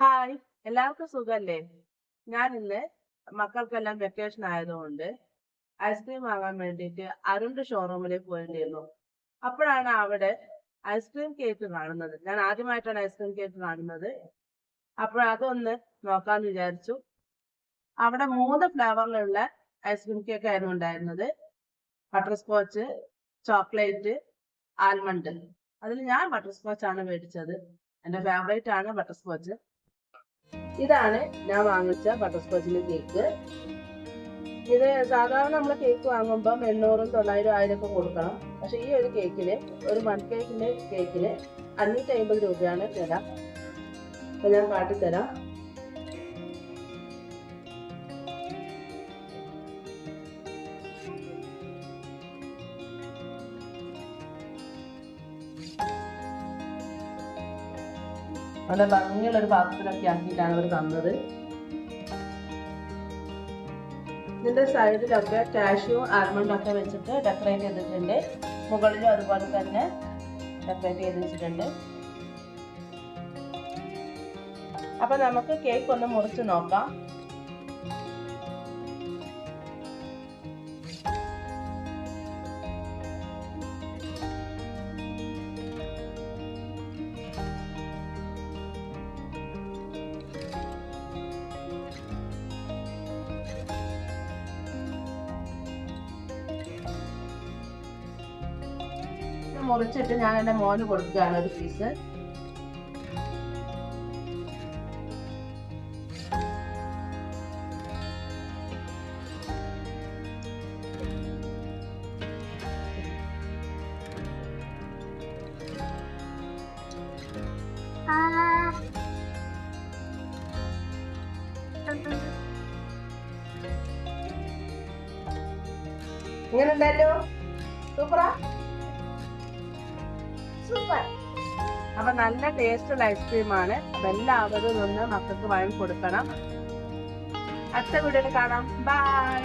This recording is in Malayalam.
ഹായ് എല്ലാവർക്കും സുഖല്ലേ? ഞാൻ ഇന്ന് മക്കൾക്കെല്ലാം വെക്കേഷൻ ആയതുകൊണ്ട് ഐസ്ക്രീം വാങ്ങാൻ വേണ്ടിയിട്ട് അരുണിന്റെ ഷോറൂമിലേക്ക് പോയിട്ടുണ്ടായിരുന്നു അപ്പോഴാണ് അവിടെ ഐസ്ക്രീം കേക്ക് കാണുന്നത്. ഞാൻ ആദ്യമായിട്ടാണ് ഐസ്ക്രീം കേക്ക് കാണുന്നത്. അപ്പോൾ അതൊന്ന് നോക്കാന്ന് വിചാരിച്ചു. അവിടെ മൂന്ന് ഫ്ലേവറിലുള്ള ഐസ്ക്രീം കേക്ക് ആയിരുന്നു ഉണ്ടായിരുന്നത്. ബട്ടർ സ്കോച്ച് ചോക്ലേറ്റ് ആൽമണ്ട് അതിൽ ഞാൻ ബട്ടർ സ്കോച്ച് ആണ് മേടിച്ചത്. എന്റെ ഫേവറേറ്റ് ആണ് ബട്ടർ സ്കോച്ച് ഇതാണ് ഞാൻ വാങ്ങിച്ച ബട്ടർ സ്കോച്ചിന്റെ കേക്ക് ഇത് സാധാരണ നമ്മൾ കേക്ക് വാങ്ങുമ്പം എണ്ണൂറും തൊള്ളായിരം ആയിരം ഒക്കെ കൊടുക്കണം. പക്ഷെ ഈ ഒരു കേക്കിന് ഒരു വൺ കേക്കിന്റെ കേക്കിന് അഞ്ഞൂറ്റി അമ്പത് രൂപയാണ് വില. അപ്പൊ ഞാൻ കാട്ടിത്തരാം. നല്ല ഭംഗിയുള്ള ഒരു പാത്രത്തിലൊക്കെ ആക്കിയിട്ടാണ് അവർ തന്നത്. ഇതിന്റെ സൈഡിലൊക്കെ കാഷ്യൂ ആൽമണ്ട് ഒക്കെ വെച്ചിട്ട് ഡെക്കറേറ്റ് ചെയ്തിട്ടുണ്ട്. മുകളിലും അതുപോലെ തന്നെ ഡെക്കറേറ്റ് ചെയ്ത് വെച്ചിട്ടുണ്ട്. അപ്പൊ നമുക്ക് കേക്ക് ഒന്ന് മുറിച്ച് നോക്കാം. മുറിച്ചിട്ട് ഞാൻ എന്റെ മോന് കൊടുക്കുകയാണ് ഒരു പീസ് ഇങ്ങനെ ഉണ്ടല്ലോ? സൂപ്പറാ? സൂപ്പർ അപ്പൊ നല്ല ടേസ്റ്റുള്ള ഐസ്ക്രീമാണ് എല്ലാവരും ഒന്ന് മക്കൾക്ക് വാങ്ങി കൊടുക്കണം അടുത്ത വീഡിയോയിൽ കാണാം. ബൈ